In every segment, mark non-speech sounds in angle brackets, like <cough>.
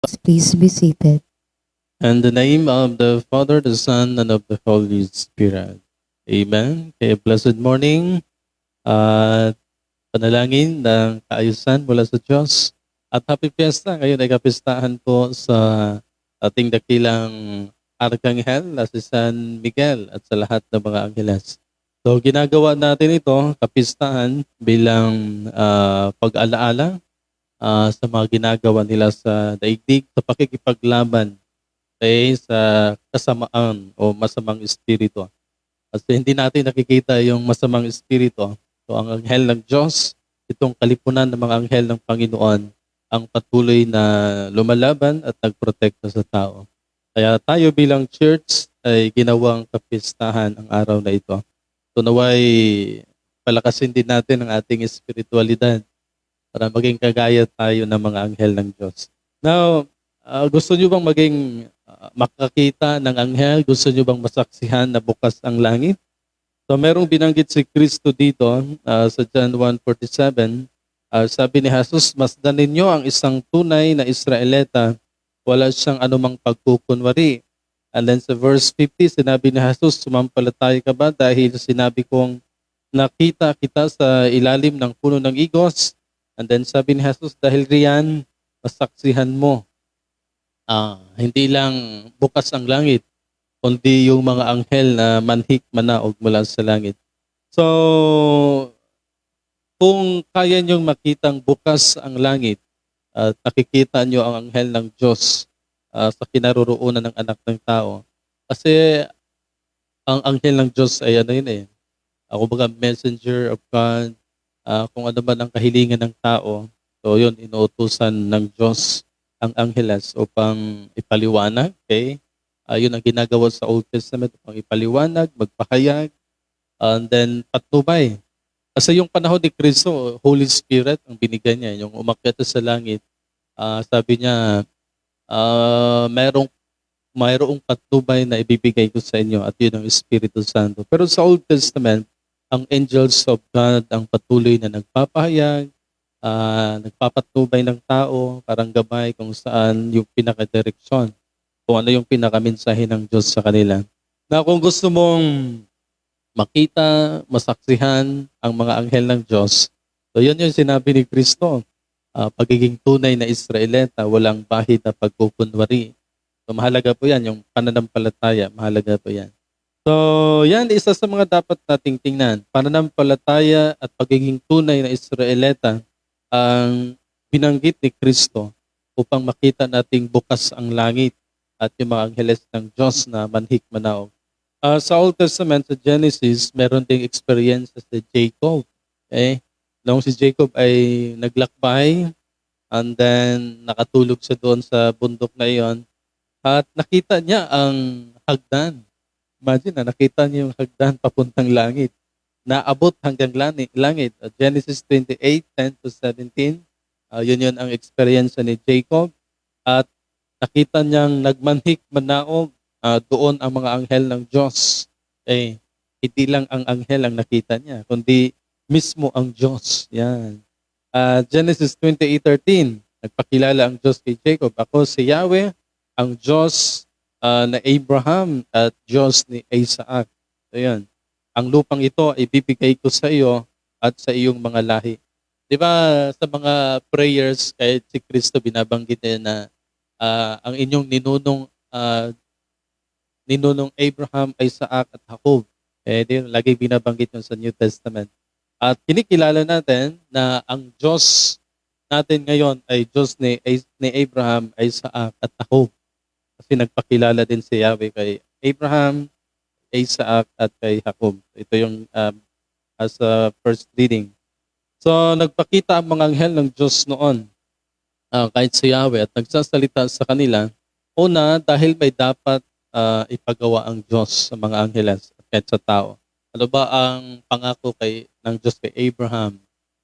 Please be seated. In the name of the Father, the Son, and of the Holy Spirit. Amen. Kaya blessed morning at panalangin ng kaayusan mula sa Diyos. At happy fiesta. Ngayon ay kapistahan po sa ating dakilang Arkanghel na si San Miguel at sa lahat ng mga angeles. So ginagawa natin ito, kapistahan bilang ah, pag-alaala ah, sa mga ginagawa nila sa daigdig sa pakikipaglaban ay sa kasamaan o masamang espiritu. Kasi hindi natin nakikita yung masamang espiritu. So ang anghel ng Diyos, itong kalipunan ng mga anghel ng Panginoon, ang patuloy na lumalaban at nagprotekta sa tao. Kaya tayo bilang church ay ginawang kapistahan ang araw na ito. So naway palakasin din natin ang ating espiritualidad para maging kagaya tayo ng mga anghel ng Diyos. Now, ah, gusto nyo bang maging ah, makakita ng anghel? Gusto nyo bang masaksihan na bukas ang langit? So merong binanggit si Kristo dito ah, sa John 1.47. Ah, sabi ni Jesus, masdan ninyo ang isang tunay na Israelita, wala siyang anumang pagkukunwari. And then sa verse 50, sinabi ni Jesus, sumampalataya ka ba dahil sinabi kong nakita kita sa ilalim ng puno ng igos? And then sabi ni Jesus, dahil riyan, masaksihan mo. Ah, hindi lang bukas ang langit, kundi yung mga anghel na manhik manaog mula sa langit. So, kung kaya niyong makitang bukas ang langit at nakikita niyo ang anghel ng Diyos ah, sa kinaroroonan ng anak ng tao, kasi ang anghel ng Diyos ay ano yun eh, ako baga messenger of God, ah, kung ano man ang kahilingan ng tao, so yun, inuutusan ng Diyos ang angeles upang ipaliwanag, okay? Ah, yun ang ginagawa sa Old Testament upang ipaliwanag, magpahayag, and then patnubay. Kasi yung panahon ni Kristo, Holy Spirit ang binigay niya, yung umakyat sa langit, ah, sabi niya, ah, mayroong mayroong patnubay na ibibigay ko sa inyo at yun ang Espiritu Santo. Pero sa Old Testament, ang angels of God ang patuloy na nagpapahayag, ah, nagpapatnubay ng tao, parang gabay kung saan yung pinakadireksyon, kung ano yung pinakamensahe ng Diyos sa kanila. Na kung gusto mong makita, masaksihan ang mga anghel ng Diyos, so yun yung sinabi ni Kristo, ah, pagiging tunay na Israelita, walang bahid na pagkukunwari. So mahalaga po yan, yung pananampalataya, mahalaga po yan. So, yan, isa sa mga dapat nating tingnan. Pananampalataya at pagiging tunay na Israelita ang binanggit ni Kristo upang makita nating bukas ang langit at yung mga angeles ng Diyos na manhik manaog. Ah, sa Old Testament, sa Genesis, meron ding experience sa Jacob. Okay? Nung si Jacob ay naglakbay, and then nakatulog siya doon sa bundok na iyon, at nakita niya ang hagdan. Imagine na nakita niya yung hagdan papuntang langit. Naabot hanggang langit. langit. Uh, Genesis 28, 10 to 17. Uh, yun yun ang experience ni Jacob. At nakita niyang nagmanhik manaog uh, doon ang mga anghel ng Diyos. Eh, hindi lang ang anghel ang nakita niya, kundi mismo ang Diyos. Yan. Uh, Genesis 28.13, nagpakilala ang Diyos kay Jacob. Ako si Yahweh, ang Diyos ah, na Abraham at Diyos ni Isaac. So yan. Ang lupang ito ay bibigay ko sa iyo at sa iyong mga lahi. Di ba sa mga prayers kahit si Kristo binabanggit niya na ah, ang inyong ninunong ah, ninunong Abraham, Isaac at Jacob. Eh, di, lagi binabanggit yun sa New Testament. At kinikilala natin na ang Diyos natin ngayon ay Diyos ni, ni Abraham, Isaac at Jacob. Kasi nagpakilala din si Yahweh kay Abraham, Isaac at kay Jacob. Ito yung um, as a first reading. So nagpakita ang mga anghel ng Diyos noon ah, kahit si Yahweh at nagsasalita sa kanila. Una, dahil may dapat ah, ipagawa ang Diyos sa mga angeles at kahit sa tao. Ano ba ang pangako kay ng Diyos kay Abraham,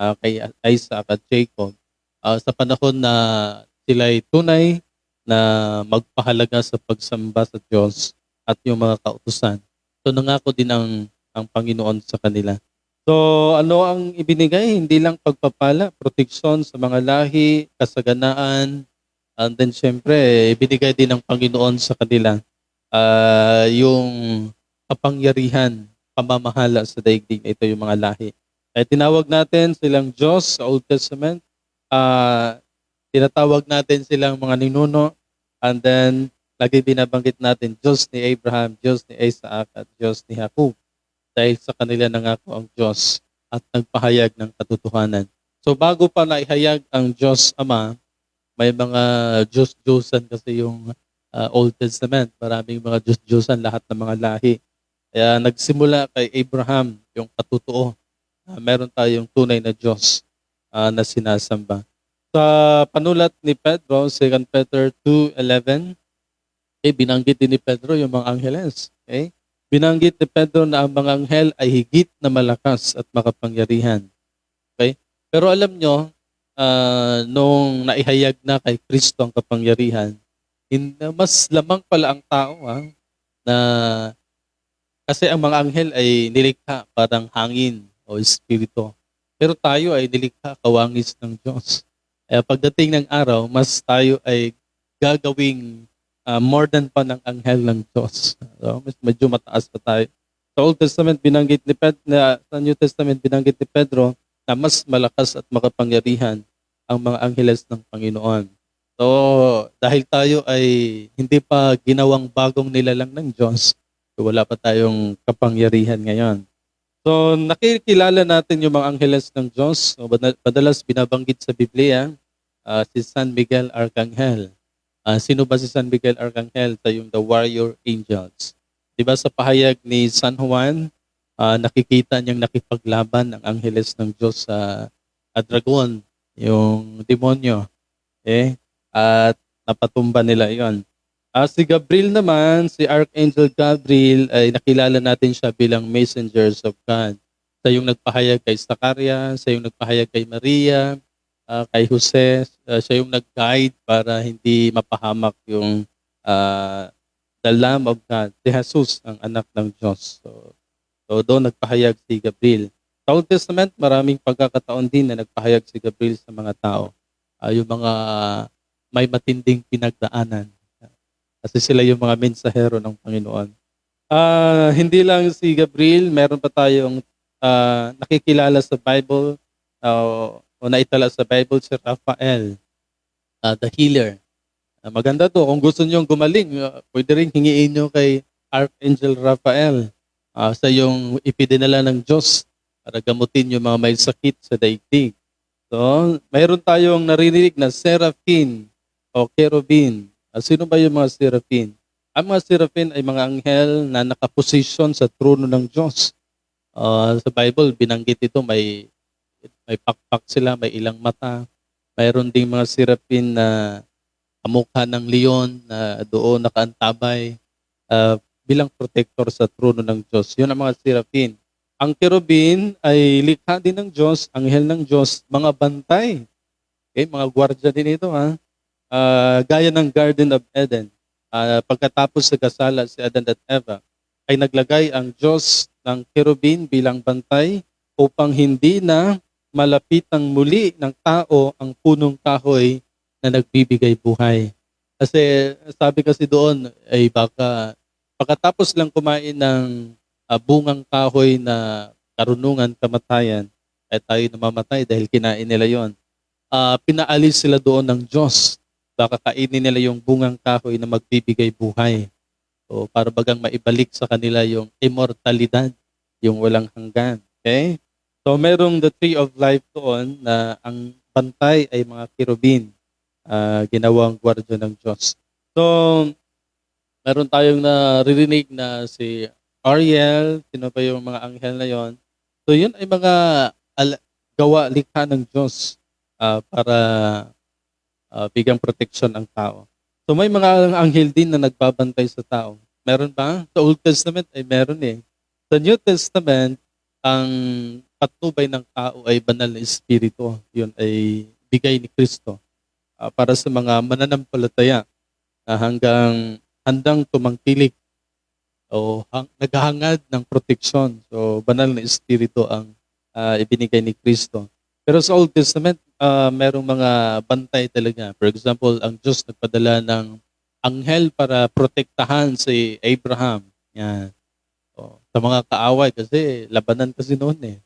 ah, kay Isaac at Jacob ah, sa panahon na sila'y tunay na magpahalaga sa pagsamba sa Diyos at yung mga kautusan. So nangako din ang, ang Panginoon sa kanila. So ano ang ibinigay? Hindi lang pagpapala, proteksyon sa mga lahi, kasaganaan, And then syempre, binigay din ng Panginoon sa kanila ah, yung kapangyarihan, pamamahala sa daigdig. Ito yung mga lahi. Kaya tinawag natin silang Diyos sa Old Testament. Ah, tinatawag natin silang mga ninuno. And then, lagi binabanggit natin, Diyos ni Abraham, Diyos ni Isaac, at Diyos ni Jacob. Dahil sa kanila nangako ang Diyos at nagpahayag ng katotohanan. So bago pa naihayag ang Diyos Ama, may mga Diyos-Diyosan kasi yung uh, Old Testament. Maraming mga Diyos-Diyosan, lahat ng mga lahi. Kaya nagsimula kay Abraham yung katotoo. Uh, meron tayong tunay na Diyos uh, na sinasamba. Sa panulat ni Pedro, 2 Peter 2.11, eh, binanggit din ni Pedro yung mga angheles. Okay? Binanggit ni Pedro na ang mga anghel ay higit na malakas at makapangyarihan. Okay? Pero alam nyo, uh, nung naihayag na kay Kristo ang kapangyarihan, in, mas lamang pala ang tao ha, na kasi ang mga anghel ay nilikha parang hangin o espiritu. Pero tayo ay nilikha kawangis ng Diyos. Kaya pagdating ng araw, mas tayo ay gagawing uh, more than pa ng anghel ng Diyos. So, mas medyo mataas pa tayo. Sa Old Testament, binanggit ni Pedro, na, sa New Testament, binanggit ni Pedro na mas malakas at makapangyarihan ang mga angheles ng Panginoon. So, dahil tayo ay hindi pa ginawang bagong nilalang ng Diyos, wala pa tayong kapangyarihan ngayon. So, nakikilala natin yung mga angheles ng Diyos. So, madalas binabanggit sa Biblia, uh, si San Miguel Arcangel. Uh, sino ba si San Miguel Arcangel? Ito yung the warrior angels. Di ba sa pahayag ni San Juan, uh, nakikita niyang nakipaglaban ang angeles ng Diyos sa uh, dragon, yung demonyo. Eh, at napatumba nila yon. Uh, si Gabriel naman, si Archangel Gabriel, ay nakilala natin siya bilang messengers of God. Siya yung nagpahayag kay Zachariah, siya yung nagpahayag kay Maria, uh, kay Jose, uh, siya yung nag-guide para hindi mapahamak yung uh, the Lamb of God, si Jesus, ang anak ng Diyos. So, so doon nagpahayag si Gabriel. Sa Old Testament, maraming pagkakataon din na nagpahayag si Gabriel sa mga tao. Uh, yung mga may matinding pinagdaanan. Kasi sila yung mga mensahero ng Panginoon. Uh, hindi lang si Gabriel, meron pa tayong uh, nakikilala sa Bible, uh, o naitala sa Bible si Raphael, uh, the healer. Uh, maganda to. Kung gusto niyo gumaling, uh, pwede rin hingiin niyo kay Archangel Raphael uh, sa yung ipidinala ng Diyos para gamutin yung mga may sakit sa daigdig. So, mayroon tayong naririnig na seraphim o cherubim. Uh, sino ba yung mga seraphim? Ang mga seraphim ay mga anghel na nakaposisyon sa trono ng Diyos. Uh, sa Bible, binanggit ito may may pakpak sila, may ilang mata. Mayroon ding mga sirapin na kamukha ng leon na doon nakaantabay uh, bilang protector sa trono ng Diyos. Yun ang mga sirapin. Ang kerubin ay likha din ng Diyos, anghel ng Diyos, mga bantay. Okay, mga gwardya din ito ha. Uh, gaya ng Garden of Eden. Uh, pagkatapos sa kasala si Adan at Eva, ay naglagay ang Diyos ng kerubin bilang bantay upang hindi na malapitang muli ng tao ang punong kahoy na nagbibigay buhay. Kasi sabi kasi doon ay baka pagkatapos lang kumain ng uh, bungang kahoy na karunungan, kamatayan, ay tayo namamatay dahil kinain nila yon. Uh, pinaalis sila doon ng Diyos. Baka kainin nila yung bungang kahoy na magbibigay buhay. So, para bagang maibalik sa kanila yung immortalidad, yung walang hanggan. Okay? So merong the tree of life doon na ang bantay ay mga kirubin, uh, ginawang gwardya ng Diyos. So meron tayong naririnig na si Ariel, sino pa yung mga anghel na yon. So yun ay mga al- gawa, likha ng Diyos uh, para uh, bigang protection ang tao. So may mga anghel din na nagbabantay sa tao. Meron ba? Sa Old Testament ay meron eh. Sa New Testament, ang patnubay ng tao ay banal na espiritu. Yun ay bigay ni Kristo uh, para sa mga mananampalataya na hanggang handang tumangkilik o hang, naghahangad ng proteksyon. So banal na espiritu ang uh, ibinigay ni Kristo. Pero sa Old Testament, ah, merong mga bantay talaga. For example, ang Diyos nagpadala ng anghel para protektahan si Abraham. Yan. O, sa mga kaaway kasi labanan kasi noon eh.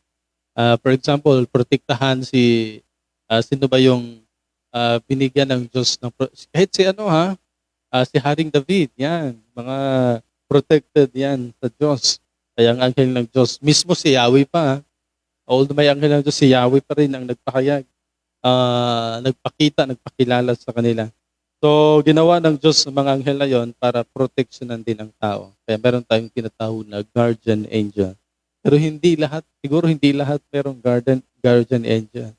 Ah, for example, protektahan si ah, sino ba yung ah, binigyan ng Diyos ng kahit si ano ha, Ah, si Haring David, yan, mga protected yan sa Diyos. Kaya ang anghel ng Diyos, mismo si Yahweh pa, although may anghel ng Diyos, si Yahweh pa rin ang nagpahayag, ah, nagpakita, nagpakilala sa kanila. So, ginawa ng Diyos ng mga anghel na yon para proteksyonan din ang tao. Kaya meron tayong tinatawag na guardian angel. Pero hindi lahat, siguro hindi lahat merong guardian, guardian angel.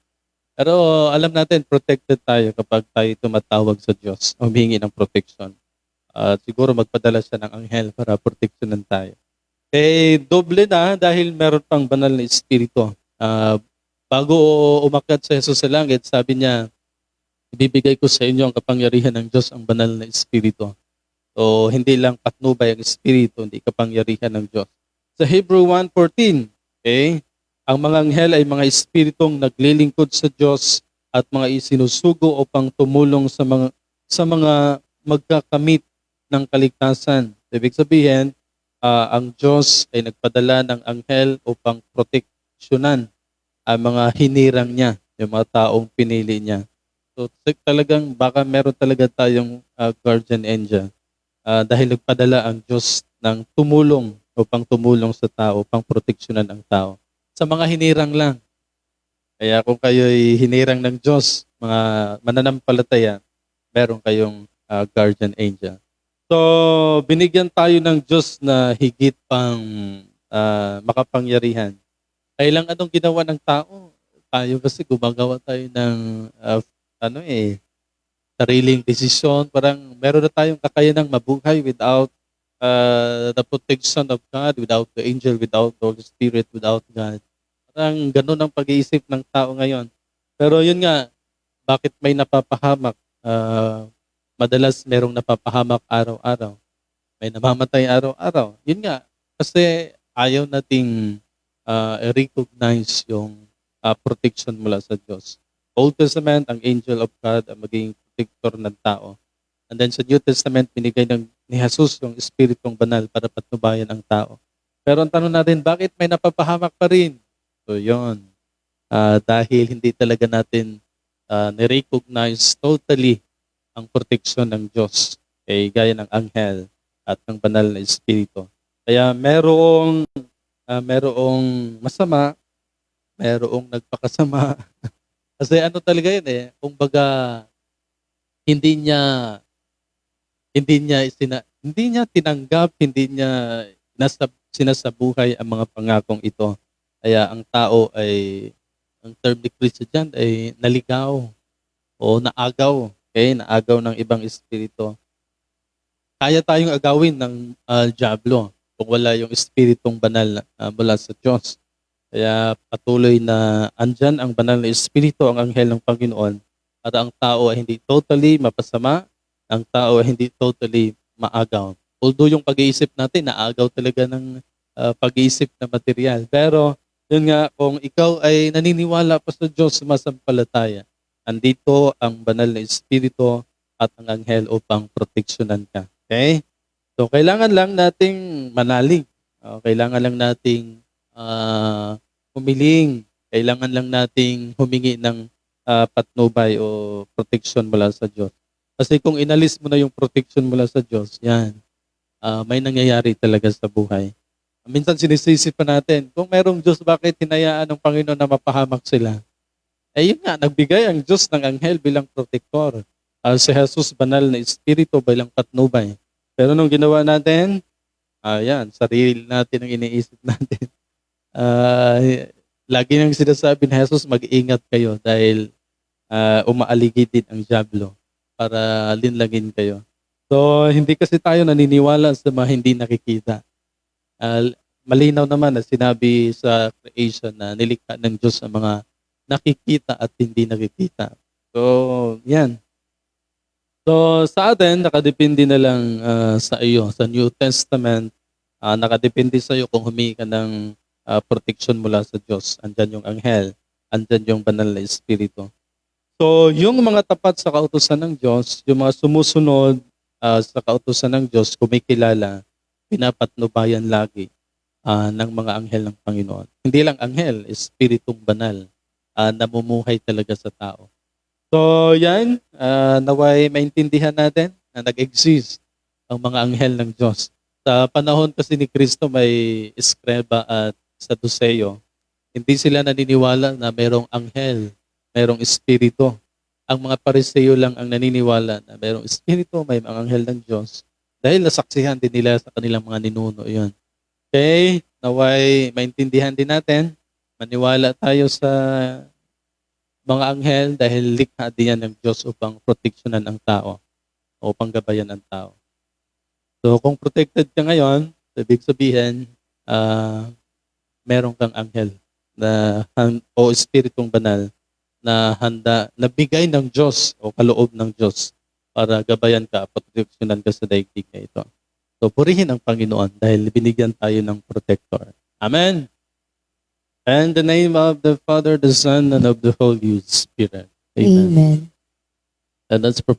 Pero alam natin, protected tayo kapag tayo tumatawag sa Diyos, humingi ng protection. At siguro magpadala siya ng anghel para proteksyonan tayo. Eh, doble na dahil meron pang banal na espiritu. Ah, bago umakyat sa Jesus sa langit, sabi niya, ibibigay ko sa inyo ang kapangyarihan ng Diyos, ang banal na espiritu. So, hindi lang patnubay ang espiritu, hindi kapangyarihan ng Diyos. Sa Hebrew 1.14, okay, ang mga anghel ay mga espiritong naglilingkod sa Diyos at mga isinusugo upang tumulong sa mga sa mga magkakamit ng kaligtasan. Ibig sabihin, ah, ang Diyos ay nagpadala ng anghel upang proteksyonan ang mga hinirang niya, yung mga taong pinili niya. So talagang baka meron talaga tayong ah, guardian angel Ah, dahil nagpadala ang Diyos ng tumulong upang tumulong sa tao, upang proteksyonan ang tao sa mga hinirang lang. Kaya kung kayo'y hinirang ng Diyos, mga mananampalataya, meron kayong ah, guardian angel. So, binigyan tayo ng Diyos na higit pang ah, makapangyarihan. Kailang anong ginawa ng tao? Tayo kasi gumagawa tayo ng ah, ano eh, sariling desisyon. Parang meron na tayong kakayanang mabuhay without uh, the protection of God, without the angel, without the Holy Spirit, without God. Parang ganun ang pag-iisip ng tao ngayon. Pero yun nga, bakit may napapahamak? Uh, madalas merong napapahamak araw-araw. May namamatay araw-araw. Yun nga, kasi ayaw nating uh, recognize yung uh, protection mula sa Diyos. Old Testament, ang angel of God ang magiging protector ng tao. And then sa New Testament, binigay ng ni Jesus yung Espiritong Banal para patnubayan ang tao. Pero ang tanong natin, bakit may napapahamak pa rin? So yun, Ah, dahil hindi talaga natin uh, nirecognize totally ang proteksyon ng Diyos, eh, gaya ng anghel at ng banal na Espiritu. Kaya merong, ah, merong masama, merong nagpakasama. <laughs> Kasi ano talaga yun eh, kumbaga, hindi niya hindi niya isina, hindi niya tinanggap, hindi niya nasa, sinasabuhay ang mga pangakong ito. Kaya ang tao ay, ang term ni Kristo dyan ay naligaw o naagaw. Okay? Naagaw ng ibang espiritu. Kaya tayong agawin ng uh, Diablo kung wala yung espiritong banal uh, mula sa Diyos. Kaya patuloy na andyan ang banal na espiritu, ang anghel ng Panginoon, at ang tao ay hindi totally mapasama, ang tao ay hindi totally maagaw. Although yung pag-iisip natin, naagaw talaga ng uh, pag-iisip na material. Pero yun nga, kung ikaw ay naniniwala pa sa Diyos sumasampalataya, andito ang banal na espiritu at ang anghel upang proteksyonan ka. Okay? So, kailangan lang nating manalig. Uh, kailangan lang nating uh, humiling. Kailangan lang nating humingi ng uh, patnubay o protection mula sa Diyos. Kasi kung inalis mo na yung protection mula sa Diyos, yan, uh, may nangyayari talaga sa buhay. Minsan sinisisi pa natin, kung merong Diyos, bakit hinayaan ng Panginoon na mapahamak sila? Eh yun nga, nagbigay ang Diyos ng anghel bilang protektor. Uh, si Jesus banal na espiritu bilang patnubay. Pero nung ginawa natin, ayan, uh, sarili natin ang iniisip <laughs> natin. Uh, lagi nang sinasabi ni Jesus, mag-ingat kayo dahil uh, umaaligid ang Diablo para linlangin kayo. So, hindi kasi tayo naniniwala sa mga hindi nakikita. Uh, malinaw naman na sinabi sa creation na nilikha ng Diyos sa mga nakikita at hindi nakikita. So, yan. So, sa atin, nakadepende na lang uh, sa iyo. Sa New Testament, uh, nakadepende sa iyo kung humingi ka ng uh, protection mula sa Diyos. Andyan yung anghel, andyan yung banal na espiritu. So, yung mga tapat sa kautusan ng Diyos, yung mga sumusunod ah, sa kautusan ng Diyos, kumikilala, pinapatnubayan lagi ah, ng mga anghel ng Panginoon. Hindi lang anghel, espiritong banal, ah, namumuhay talaga sa tao. So, yan, ah, naway maintindihan natin na nag-exist ang mga anghel ng Diyos. Sa panahon kasi ni Kristo may eskreba at saduseyo. Hindi sila naniniwala na merong anghel, merong espiritu. Ang mga pariseyo lang ang naniniwala na merong espiritu, may mga anghel ng Diyos. Dahil nasaksihan din nila sa kanilang mga ninuno yon. Okay, naway maintindihan din natin, maniwala tayo sa mga anghel dahil likha din yan ng Diyos upang proteksyonan ang tao, upang gabayan ang tao. So kung protected ka ngayon, ibig sabihin, ah meron kang anghel na o espiritong banal na handa, na bigay ng Diyos o kaloob ng Diyos para gabayan ka, proteksyonan ka sa daigdig na ito. So purihin ang Panginoon dahil binigyan tayo ng protector. Amen. And the name of the Father, the Son, and of the Holy Spirit. Amen. Amen. And let's